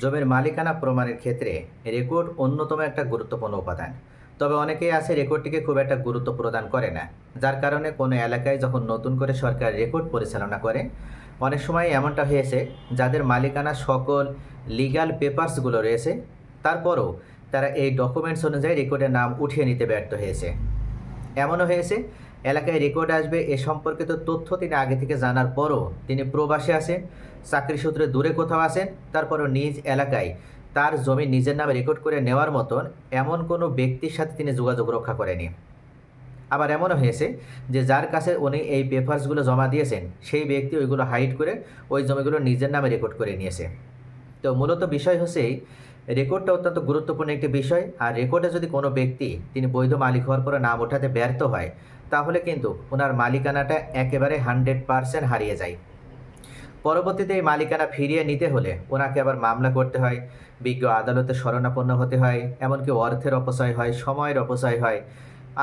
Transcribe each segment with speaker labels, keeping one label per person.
Speaker 1: জমির মালিকানা প্রমাণের ক্ষেত্রে রেকর্ড অন্যতম একটা গুরুত্বপূর্ণ উপাদান। তবে অনেকেই আছে রেকর্ডটিকে খুব একটা গুরুত্ব প্রদান করে না, যার কারণে কোনো এলাকায় যখন নতুন করে সরকার রেকর্ড পরিচালনা করে, অনেক সময় এমনটা হয়েছে যাদের মালিকানা সকল লিগ্যাল পেপারসগুলো রয়েছে, তারপরও তারা এই ডকুমেন্টস অনুযায়ী রেকর্ডের নাম উঠিয়ে নিতে ব্যর্থ হয়েছে। এমনও হয়েছে এলাকায় রেকর্ড আসবে এ সম্পর্কিত তথ্য তিনি আগে থেকে জানার পরও তিনি প্রবাসে আসেন চাকরি সূত্রে দূরে কোথাও আসেন তারপরও নিজ এলাকায় তার জমি নিজের নামে রেকর্ড করে নেওয়ার মতন এমন কোনো ব্যক্তির সাথে তিনি যোগাযোগ রক্ষা করেনি। আবার এমনও হয়েছে যে যার কাছে উনি এই পেপারসগুলো জমা দিয়েছেন, সেই ব্যক্তি ওইগুলো হাইড করে ওই জমিগুলো নিজের নামে রেকর্ড করে নিয়েছে। তো মূলত বিষয় হচ্ছে রেকর্ডটা অত্যন্ত গুরুত্বপূর্ণ একটি বিষয়, আর রেকর্ডে যদি কোনো ব্যক্তি, তিনি বৈধ মালিক হওয়ার পরে নাম ওঠাতে ব্যর্থ হয় তাহলে কিন্তু ওনার মালিকানাটা একেবারে হান্ড্রেড পারসেন্ট হারিয়ে যায়। পরবর্তীতে এই মালিকানা ফিরিয়ে নিতে হলে ওনাকে আবার মামলা করতে হয়, বিজ্ঞ আদালতে শরণাপন্ন হতে হয়, এমনকি অর্থের অপচয় হয়, সময়ের অপচয় হয়।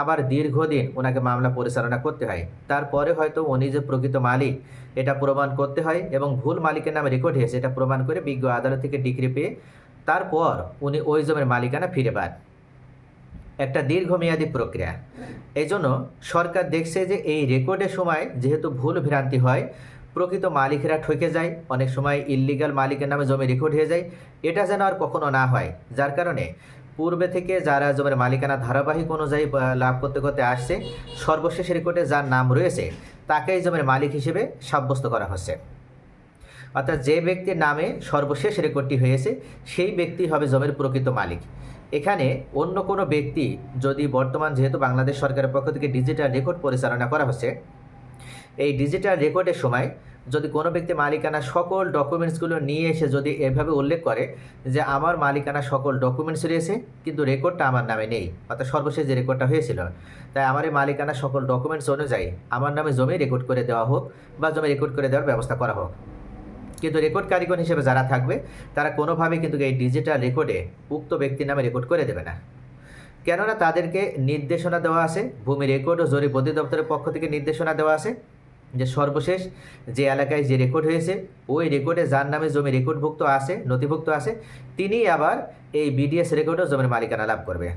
Speaker 1: আবার দীর্ঘদিন ওনাকে মামলা পরিচালনা করতে হয়। তারপরে হয়তো উনি যে প্রকৃত মালিক, এটা প্রমাণ করতে হয় এবং ভুল মালিকের নামে রেকর্ড হয়েছে এটা প্রমাণ করে বিজ্ঞ আদালত থেকে ডিগ্রি পেয়ে তারপর উনি ওই জমির মালিকানা ফিরে পান। একটা দীর্ঘমেয়াদী প্রক্রিয়া। এই জন্য সরকার দেখছে যে এই রেকর্ডের সময় যেহেতু ভুল ভ্রান্তি হয়, প্রকৃত মালিকেরা ঠকে যায়, অনেক সময় ইল্লিগাল মালিকের নামে জমি রেকর্ড হয়ে যায়। এটা যেন আর কখনো না হয়। যার কারণে পূর্বে থেকে যারা জমির মালিকানা ধারাবাহিক অনুযায়ী লাভ করতে করতে আসছে, সর্বশেষ রেকর্ডে যার নাম রয়েছে, তাকেই জমির মালিক হিসেবে সাব্যস্ত করা হচ্ছে। অর্থাৎ যে ব্যক্তির নামে সর্বশেষ রেকর্ডটি হয়েছে, সেই ব্যক্তি হবে জমির প্রকৃত মালিক। এখানে অন্য কোনো ব্যক্তি যদি বর্তমান যেহেতু বাংলাদেশ সরকারের পক্ষ থেকে ডিজিটাল রেকর্ড পরিচালনা করা হচ্ছে, এই ডিজিটাল রেকর্ডের সময় যদি কোনো ব্যক্তি মালিকানা সকল ডকুমেন্টসগুলো নিয়ে এসে যদি এভাবে উল্লেখ করে যে আমার মালিকানা সকল ডকুমেন্টস রয়েছে, কিন্তু রেকর্ডটা আমার নামে নেই, অর্থাৎ সর্বশেষ যে রেকর্ডটা হয়েছিল, তাই আমার এই মালিকানা সকল ডকুমেন্টস অনুযায়ী আমার নামে জমি রেকর্ড করে দেওয়া হোক বা জমি রেকর্ড করে দেওয়ার ব্যবস্থা করা হোক। কিন্তু রেকর্ড কারিগর হিসেবে যারা থাকবে, তারা কোনোভাবেই কিন্তু এই ডিজিটাল রেকর্ডে উক্ত ব্যক্তির নামে রেকর্ড করে দেবে না। কেননা তাদেরকে নির্দেশনা দেওয়া আছে, ভূমি রেকর্ড ও জরিপ অধিদপ্তরের পক্ষ থেকে নির্দেশনা দেওয়া আছে যে সর্বশেষ যে এলাকায় যে রেকর্ড হয়েছে, ওই রেকর্ডে যার নামে জমি রেকর্ডভুক্ত আছে, নথিভুক্ত আছে তিনি আবার এই বিডিএস রেকর্ডেও জমির মালিকানা লাভ করবে।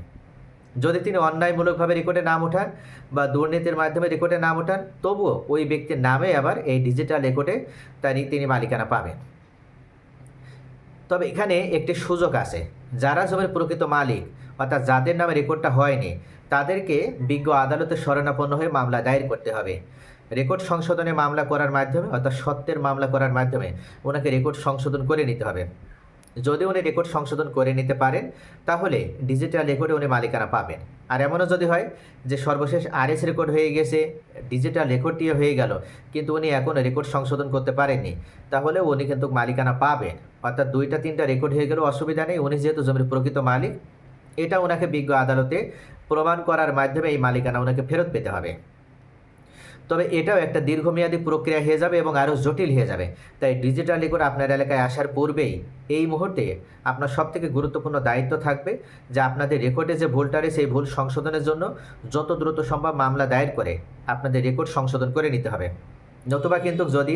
Speaker 1: যদি তিনি অন্যায়মূলকভাবে রেকর্ডে নাম ওঠান বা দুর্নীতির মাধ্যমে রেকর্ডে নাম ওঠান, তবুও ওই ব্যক্তির নামে আবার এই ডিজিটাল রেকর্ডে তিনি তিনি মালিকানা পাবেন। তবে এখানে একটি সুযোগ আছে। যারা জমির প্রকৃত মালিক, অর্থাৎ যাদের নামে রেকর্ডটা হয়নি, তাদেরকে বিজ্ঞ আদালতে শরণাপন্ন হয়ে মামলা দায়ের করতে হবে। রেকর্ড সংশোধনে মামলা করার মাধ্যমে, অর্থাৎ সত্যের মামলা করার মাধ্যমে, ওনাকে রেকর্ড সংশোধন করে নিতে হবে। যদি উনি রেকর্ড সংশোধন করে নিতে পারেন, তাহলে ডিজিটাল রেকর্ডে উনি মালিকানা পাবেন। আর এমনও যদি হয় যে সর্বশেষ আরএস রেকর্ড হয়ে গেছে ডিজিটাল রেকর্ডটিও হয়ে গেল, কিন্তু উনি এখনও রেকর্ড সংশোধন করতে পারেননি, তাহলে উনি কিন্তু মালিকানা পাবেন। অর্থাৎ দুইটা, তিনটা রেকর্ড হয়ে গেলেও অসুবিধা নেই, উনি যেহেতু জমির প্রকৃত মালিক, এটা ওনাকে বিজ্ঞ আদালতে প্রমাণ করার মাধ্যমে এই মালিকানা ওনাকে ফেরত পেতে হবে। তবে এটাও একটা দীর্ঘমেয়াদী প্রক্রিয়া হয়ে যাবে এবং আরও জটিল হয়ে যাবে। তাই ডিজিটাল রেকর্ড আপনার এলাকায় আসার পূর্বেই এই মুহূর্তে আপনার সবথেকে গুরুত্বপূর্ণ দায়িত্ব থাকবে যে আপনাদের রেকর্ডে যে ভুলটা রয়েছে সেই ভুল সংশোধনের জন্য যত দ্রুত সম্ভব মামলা দায়ের করে আপনাদের রেকর্ড সংশোধন করে নিতে হবে। নতুবা কিন্তু যদি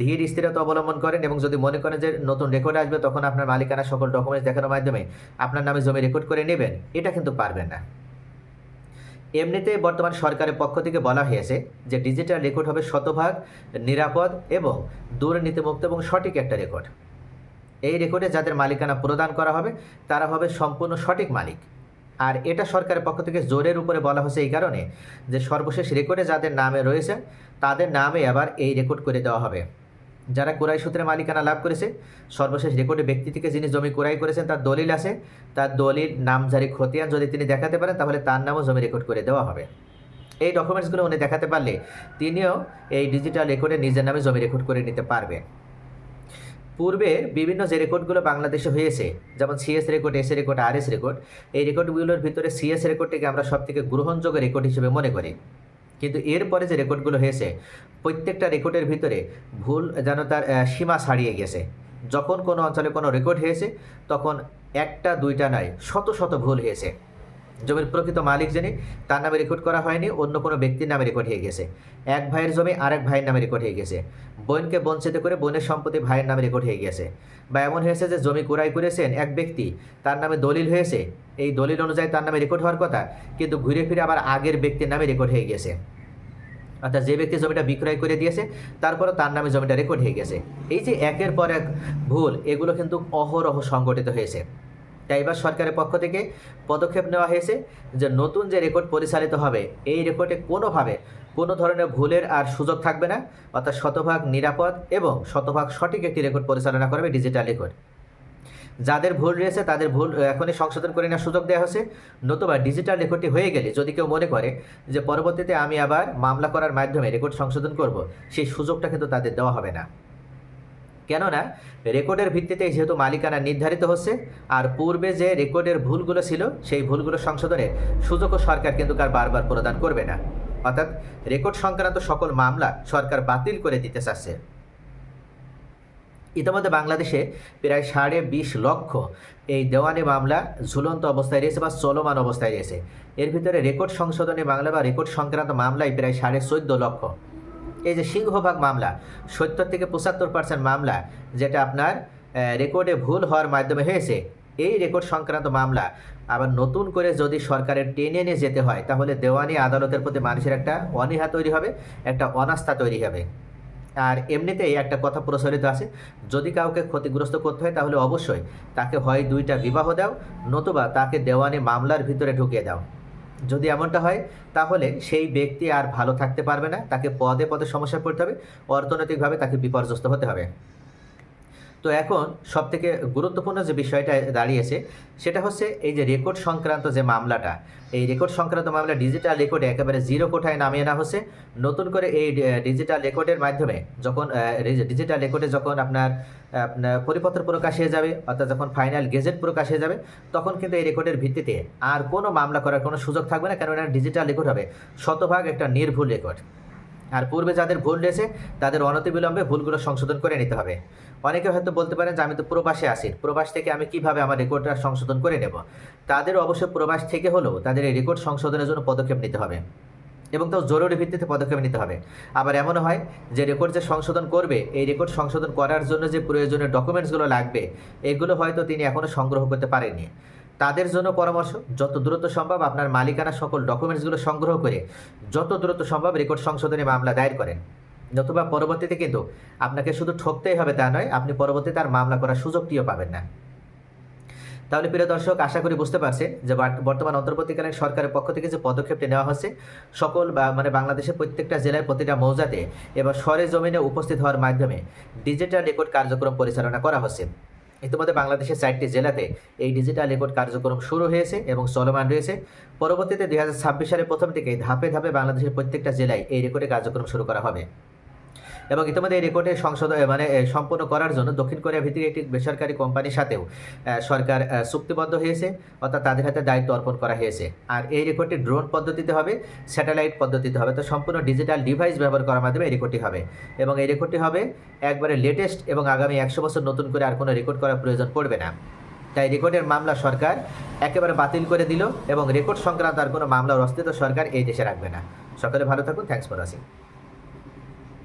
Speaker 1: ধীর স্থিরতা অবলম্বন করেন এবং যদি মনে করেন যে নতুন রেকর্ড আসবে তখন আপনার মালিকানা সকল ডকুমেন্টস দেখানোর মাধ্যমে আপনার নামে জমি রেকর্ড করে নেবেন, এটা কিন্তু পারবেন না। এমনিতে বর্তমান সরকারের পক্ষ থেকে বলা হয়েছে যে ডিজিটাল রেকর্ড হবে শতভাগ, নিরাপদ এবং দুর্নীতিমুক্ত এবং সঠিক একটা রেকর্ড এই রেকর্ডে যাদের মালিকানা প্রদান করা হবে, তারা হবে সম্পূর্ণ সঠিক মালিক। আর এটা সরকারের পক্ষ থেকে জোরের উপরে বলা হয়েছে এই কারণে যে সর্বশেষ রেকর্ডে যাদের নামে রয়েছে, তাদের নামে আবার এই রেকর্ড করে দেওয়া হবে। যারা কোরাই সূত্রে মালিকানা লাভ করেছে, সর্বশেষ রেকর্ডে ব্যক্তি থেকে যিনি জমি কোরাই করেছেন, তার দলিল আছে। তার দলিল নামজারি খতিয়ান যদি তিনি দেখাতে পারেন, তাহলে তার নামও জমি রেকর্ড করে দেওয়া হবে। এই ডকুমেন্টসগুলো উনি দেখাতে পারলে তিনিও এই ডিজিটাল রেকর্ডে নিজের নামে জমি রেকর্ড করে নিতে পারবেন। পূর্বে বিভিন্ন যে রেকর্ডগুলো বাংলাদেশে হয়েছে, যেমন CS record S record R S record, এই রেকর্ডগুলোর ভিতরে সিএস রেকর্ডটিকে আমরা সবথেকে গ্রহণযোগ্য রেকর্ড হিসেবে মনে করি। কিন্তু এরপরে যে রেকর্ডগুলো হয়েছে, প্রত্যেকটা রেকর্ডের ভিতরে ভুল যেন তার সীমা ছাড়িয়ে গেছে। যখন কোনো অঞ্চলে কোনো রেকর্ড হয়েছে, তখন একটা, দুইটা নয়, শত শত ভুল হয়েছে। জমির প্রকৃত মালিক যিনি, তার নামে রেকর্ড করা হয়নি, অন্য কোনো ব্যক্তির নামে রেকর্ড হয়ে গেছে। এক ভাইয়ের জমি আরেক ভাইয়ের নামে রেকর্ড হয়ে গেছে। বোনকে বঞ্চিত করে বোনের সম্পত্তি ভাইয়ের নামে রেকর্ড হয়ে গেছে। বা এমন হয়েছে যে জমি ক্রয় করেছেন এক ব্যক্তি, তার নামে দলিল হয়েছে। এই দলিল অনুযায়ী তার নামে রেকর্ড হওয়ার কথা, কিন্তু ঘুরে ফিরে আবার আগের ব্যক্তির নামে রেকর্ড হয়ে গেছে। অর্থাৎ যে ব্যক্তি জমিটা বিক্রয় করে দিয়েছে, তারপরও তার নামে জমিটা রেকর্ড হয়ে গেছে। এই যে একের পর এক ভুল, এগুলো কিন্তু অহরহ সংগঠিত হয়েছে। তাই এবার সরকারের পক্ষ থেকে পদক্ষেপ নেওয়া হয়েছে যে নতুন যে রেকর্ড পরিচালিত হবে, এই রেকর্ডে কোনোভাবে কোনো ধরনের ভুলের আর সুযোগ থাকবে না। অর্থাৎ শতভাগ নিরাপদ এবং শতভাগ সঠিক একটি রেকর্ড পরিচালনা করবে ডিজিটাল রেকর্ড। যাদের ভুল রয়েছে তাদের ভুল এখনই সংশোধন করে নেওয়ার সুযোগ দেওয়া হয়েছে। নতুবা ডিজিটাল রেকর্ডটি হয়ে গেলে যদি কেউ মনে করে যে পরবর্তীতে আমি আবার মামলা করার মাধ্যমে রেকর্ড সংশোধন করব, সেই সুযোগটা কিন্তু তাদের দেওয়া হবে না। কেননা রেকর্ডের ভিত্তিতে যেহেতু মালিকানা নির্ধারিত হচ্ছে, আর পূর্বে যে রেকর্ডের ভুলগুলো ছিল, সেই ভুলগুলো সংশোধনের সুযোগও সরকার কিন্তু কার বারবার প্রদান করবে না। অর্থাৎ রেকর্ড সংক্রান্ত সকল মামলা সরকার বাতিল করে দিতে চাচ্ছে। ইতিমধ্যে বাংলাদেশে প্রায় সাড়ে বিশ লক্ষ এই দেওয়ানি মামলা ঝুলন্ত অবস্থায় রয়েছে বা চলমান অবস্থায় রয়েছে। এর ভিতরে রেকর্ড সংশোধনী মামলা বা রেকর্ড সংক্রান্ত মামলায় প্রায় সাড়ে চোদ্দ লক্ষ এই যে সিংহভাগ মামলা, সত্তর থেকে পঁচাত্তর পার্সেন্ট মামলা, যেটা আপনার রেকর্ডে ভুল হওয়ার মাধ্যমে হয়েছে, এই রেকর্ড সংক্রান্ত মামলা। আবার নতুন করে যদি সরকারের টেনে নিয়ে যেতে হয়, তাহলে দেওয়ানি আদালতের প্রতি মানুষের একটা অনীহা তৈরি হবে, একটা অনাস্থা তৈরি হবে। আর এমনিতেই একটা কথা প্রচলিত আছে, যদি কাউকে ক্ষতিগ্রস্ত করতে হয়, তাহলে অবশ্যই তাকে হয় দুইটা বিবাহ দাও, নতুবা তাকে দেওয়ানি মামলার ভিতরে ঢুকিয়ে দাও। যদি এমনটা হয়, তাহলে সেই ব্যক্তি আর ভালো থাকতে পারবে না। তাকে পদে পদে সমস্যা পড়তে হবে। অর্থনৈতিকভাবে তাকে বিপর্যস্ত হতে হবে। তো এখন সবথেকে গুরুত্বপূর্ণ যে বিষয়টা দাঁড়িয়েছে, সেটা হচ্ছে এই যে রেকর্ড সংক্রান্ত যে মামলাটা, এই রেকর্ড সংক্রান্ত মামলা ডিজিটাল রেকর্ডে একেবারে জিরো কোঠায় নামিয়ে আনা হচ্ছে। নতুন করে এই ডিজিটাল রেকর্ডের মাধ্যমে যখন ডিজিটাল রেকর্ডে যখন আপনার আপনার পরিপত্র প্রকাশ হয়ে যাবে, অর্থাৎ যখন ফাইনাল গেজেট প্রকাশ হয়ে যাবে, তখন কিন্তু এই রেকর্ডের ভিত্তিতে আর কোনো মামলা করার কোনো সুযোগ থাকবে না, কেননা ডিজিটাল রেকর্ড হবে। শতভাগ একটা নির্ভুল রেকর্ড আর পূর্বে যাদের ভুল রয়েছে, তাদের অনতিবিলম্বে ভুলগুলো সংশোধন করে নিতে হবে। অনেকে হয়তো বলতে পারেন যে আমি তো প্রবাসে আসি প্রবাস থেকে আমি কীভাবে আমার রেকর্ডটা সংশোধন করে নেব? তাদের অবশ্যই প্রবাস থেকে হলেও তাদের এই রেকর্ড সংশোধনের জন্য পদক্ষেপ নিতে হবে এবং তাও জরুরি ভিত্তিতে পদক্ষেপ নিতে হবে। আবার এমনও হয় যে রেকর্ড যে সংশোধন করবে, এই রেকর্ড সংশোধন করার জন্য যে প্রয়োজনীয় ডকুমেন্টসগুলো লাগবে, এগুলো হয়তো তিনি এখনও সংগ্রহ করতে পারেননি। তাদের জন্য পরামর্শ, যত দ্রুত সম্ভব আপনার মালিকানা সকল ডকুমেন্টসগুলো সংগ্রহ করে, যত দ্রুত সম্ভব রেকর্ড সংশোধনে মামলা দায়ের করেন। নতুবা পরবর্তীতে কিন্তু আপনাকে শুধু ঠকতেই হবে তা নয়, আপনি পরবর্তীতে আর মামলা করার সুযোগটিও পাবেন না। তাহলে প্রিয় দর্শক, আশা করি বুঝতে পারছেন যে বর্তমান অন্তর্বর্তীকালীন সরকারের পক্ষ থেকে যে পদক্ষেপটি নেওয়া হচ্ছে, সকল বা মানে বাংলাদেশের প্রত্যেকটা জেলার প্রতিটা মৌজাতে এবং সরে জমিনে উপস্থিত হওয়ার মাধ্যমে ডিজিটাল রেকর্ড কার্যক্রম পরিচালনা করা হচ্ছে। ইতিমধ্যে বাংলাদেশের চারটি জেলাতে এই ডিজিটাল রেকর্ড কার্যক্রম শুরু হয়েছে এবং চলমান রয়েছে। পরবর্তীতে দুই হাজার ছাব্বিশ সালের প্রথম থেকে ধাপে ধাপে বাংলাদেশের প্রত্যেকটা জেলায় এই রেকর্ডে কার্যক্রম শুরু করা হবে। এবং ইতিমধ্যে এই রেকর্ডে সংশোধন মানে এ, সম্পন্ন করার জন্য দক্ষিণ কোরিয়া ভিত্তিক একটি বেসরকারি কোম্পানির সাথেও সরকার চুক্তিবদ্ধ হয়েছে অর্থাৎ তাদের হাতে দায়িত্ব অর্পণ করা হয়েছে। আর এই রেকর্ডটি ড্রোন পদ্ধতিতে হবে স্যাটেলাইট পদ্ধতিতে হবে তো সম্পূর্ণ ডিজিটাল ডিভাইস ব্যবহার করার মাধ্যমে এই রেকর্ডটি হবে। এবং এই রেকর্ডটি হবে একবারে লেটেস্ট এবং আগামী একশো বছর নতুন করে আর কোনো রেকর্ড করার প্রয়োজন পড়বে না। তাই রেকর্ডের মামলা সরকার একেবারে বাতিল করে দিল এবং রেকর্ড সংক্রান্ত আর কোনো মামলার অস্তিত্ব সরকার এই দেশে রাখবে না। সকলে ভালো থাকুন থ্যাংকস ফর ওয়াচিং